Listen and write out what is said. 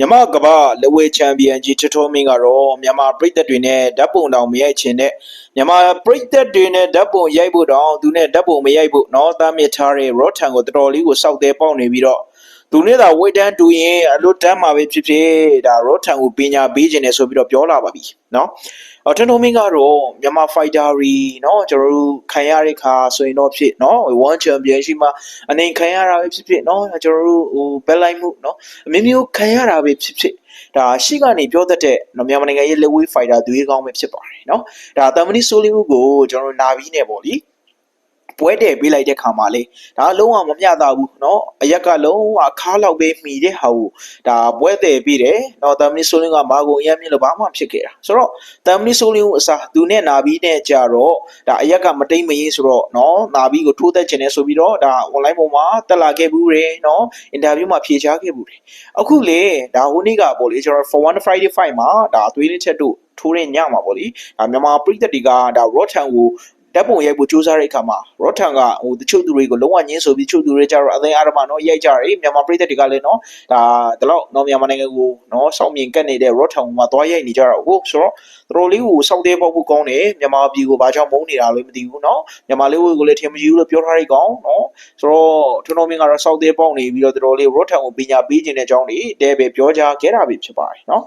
မြမကဘာလဝေချန်ပီယံကြီးချစ်တော်မင်းကတော့မြန်မာပြည်သက်တွေနဲ့ဓာတ်ပုံတောင်မရိုက်ချင်တဲ့မြန်မာပြည်သက်တွေနဲ့ဓာတ်ပုံရိုက်ဖို့တောင်သူနဲ့ဓာတ်ပုံမရိုက်ဖို့နော်သားမြစ်ထားတဲ့ရော့ထန်ကိုတော်တော်လေးကိုစောက်သေးပေါက်နေပြီးတော့ သူနဲ့သာဝိတ်တန်းတူရင်အလွတ်တန်းမှာပဲဖြစ်ဖြစ်ဒါရောထန်ကိုပညာပေးခြင်းနဲ့ဆိုပြီးတော့ပြောလာပါပြီနော်အော်ထန်တိုမင်းကတော့မြန်မာဖိုက်တာရီနော်ကျွန်တော်တို့ခံရတဲ့ခါဆိုရင်တော့ဖြစ်နော် One Championship မှာအနေခံရတာပဲဖြစ်ဖြစ်နော်ကျွန်တော်တို့ဟိုဘက်လိုက်မှုနော်အမျိုးမျိုးခံရတာပဲဖြစ်ဖြစ်ဒါရှိကနေပြောတတ်တဲ့မြန်မာနိုင်ငံရဲ့လက်ဝဲဖိုက်တာသွေးကောင်းပဲဖြစ်ပါတယ်နော်ဒါတမ်မနီဆိုလီဟုကိုကျွန်တော်တို့နာပြီးနေပေါ့လी ပွဲတယ်ပေးလိုက်တဲ့ခါမှာလေဒါလုံးဝမမျှတာဘူးเนาะအရက်ကလုံးဝခါလောက်ပဲမှီတဲ့ဟာကိုဒါပွဲတယ်ပြီးတယ်เนาะတမန်နီဆိုလီကမာကိုအရင်မြင်လို့ဘာမှဖြစ်ခဲ့တာဆိုတော့တမန်နီဆိုလီကိုအစားသူနဲ့နာပြီးနဲ့ကြတော့ဒါအရက်ကမတိမ်မရင်းဆိုတော့เนาะနာပြီးကိုထိုးသက်ခြင်းနဲ့ဆိုပြီးတော့ဒါ online ပေါ်မှာတက်လာခဲ့ဘူးတယ်เนาะအင်တာဗျူးမှာဖြေချခဲ့ဘူးတယ်အခုလေဒါဟိုနေ့ကပေါ့လေကျွန်တော် for one friday fight မှာဒါအသွေးလေးချက်တို့ထိုးတဲ့ညမှာပေါ့လေဒါမြန်မာပြည်သက်တွေကဒါ rotan ကို ဓာတ်ပုံရိုက်ဖို့စူးစမ်းတဲ့အခါမှာ rotan ကဟိုတချို့သူတွေကိုလုံးဝညင်းဆိုပြီးတချို့သူတွေကြတော့အသိအားရမနော်ရိုက်ကြတယ်မြန်မာပြည်သက်တွေကလည်းနော်ဒါဒီလောက်နော်မြန်မာနိုင်ငံကိုနော်စောင့်မြင်ကတ်နေတဲ့ rotan မှာသွားရိုက်နေကြတော့ဟုတ်ဆိုတော့တော်တော်လေးကိုစောင့်သေးပေါက်ဖို့ကောင်းတယ်မြန်မာပြည်ကိုဘာကြောင့်မုန်းနေတာလဲမသိဘူးနော်မြန်မာလေးကိုလည်းထင်မယူလို့ပြောထားတဲ့ကောင်နော်ဆိုတော့ထွန်းတော်မင်းကတော့စောင့်သေးပေါက်နေပြီးတော့တော်တော်လေး rotan ကိုပညာပေးခြင်းတဲ့အကြောင်းတွေတဲပဲပြောကြခဲ့တာပဲဖြစ်ပါတယ်နော်